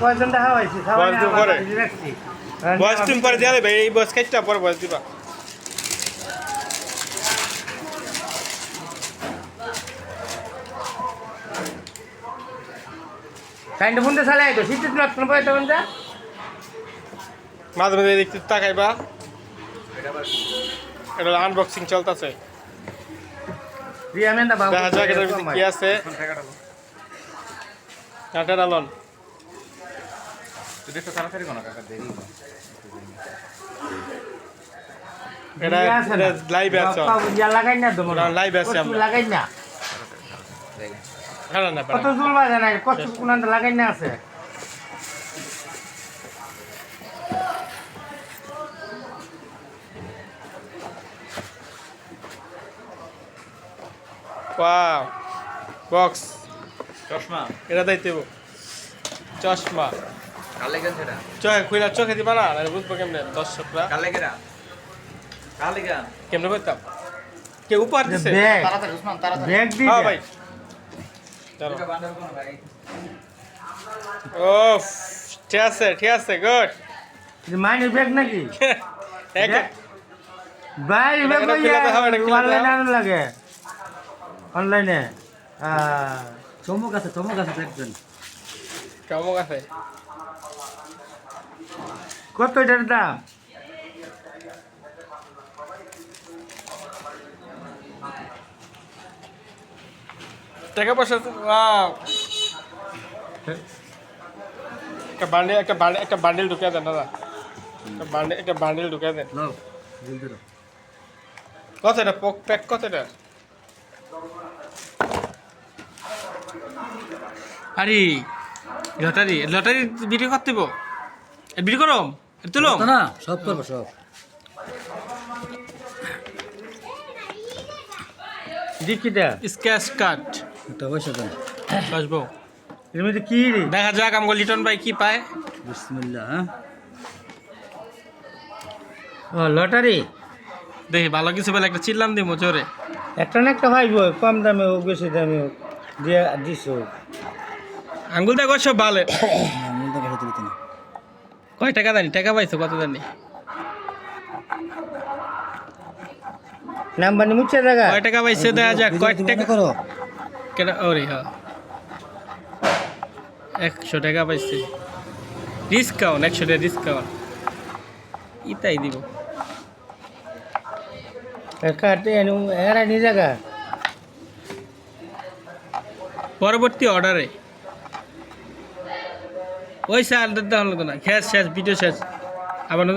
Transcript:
কয়জন দেখা হয়েছে দিন বয়স তুমি দেবে এই বয়স পরে বয়স দিবা। কাইন্ড ফোনটা চালাই তো শীতের লক্ষণ পরে তখন যা। মাঝে মাঝে একটু তাকাইবা। এটা আনবক্সিং চলতেছে। দেখা যাক এটার ভিতরে কি আছে। কাটার আলন। এটা লাইভে আছে। লাগাই না তোমার। Live আছে লাগাই না। না না কত জুল বাজে না কত কোনান্টা লাগাই না আছে। ওয়াও বক্স চশমা। এটা চশমা। কালে সেটা চোখে খুইলা চোখে দিবা না নাহলে বুঝব কেমনে দর্শকরা। কালে গেরা কালে গেন কেমনে করতাম কে উপহার দিছে? তাড়াতাড়ি উসমান তাড়াতাড়ি। ব্যাগ দি হ্যাঁ ভাই। চলো। এটা বান্ডার কোন ভাই। ও ঠিক আছে ঠিক আছে গুড। মাইনের ব্যাগ নাকি? এক ভাই ব্যাগ। অনলাইনে লাগে। অনলাইনে চমক আছে চমক আছে দেখবেন। কেমন আছে। কত এটার দাম? টাকা পয়সা একটা বান্ডেল একটা বান্ডেল একটা বান্ডেল ঢুকে দেন দাদা। একটা বান্ডেল একটা বান্ডেল ঢুকে দেন। কত এটা? পক প্যাক কত এটা? আরে লটারি লটারি বিক্রি করতে বিক্রি করো। তুলো না? সব করব সব। দিকিটা স্ক্যাচ কাট। একটা পয়সা দেন। আসব এর মধ্যে কি রে? দেখা যাক আমগো লিটন ভাই কি পায়। বিসমিল্লাহ হ্যাঁ? ও লটারি? দেখি ভালো কিছু পেলে একটা চিল্লাম দিব জোরে। একটা না একটা ভাইব কম দামে হোক বেশি দামে হোক দিয়ে দিস আঙ্গুল দেখো সব ভালো। কয় টাকা জানি? টাকা পাইছো কত জানি? নাম্বার নি মুচ্ছে জায়গা কয় টাকা পাইছে দেখা যাক কয় টাকা করো? কেন? ওরে হ্যাঁ একশো টাকা পাইছে। ডিসকাউন্ট একশো টাকা ডিসকাউন্ট। ইতাই দিব। পরবর্তী অর্ডারে ওই স্যার দাম হলো না। শেষ শেষ ভিডিও শেষ। আবার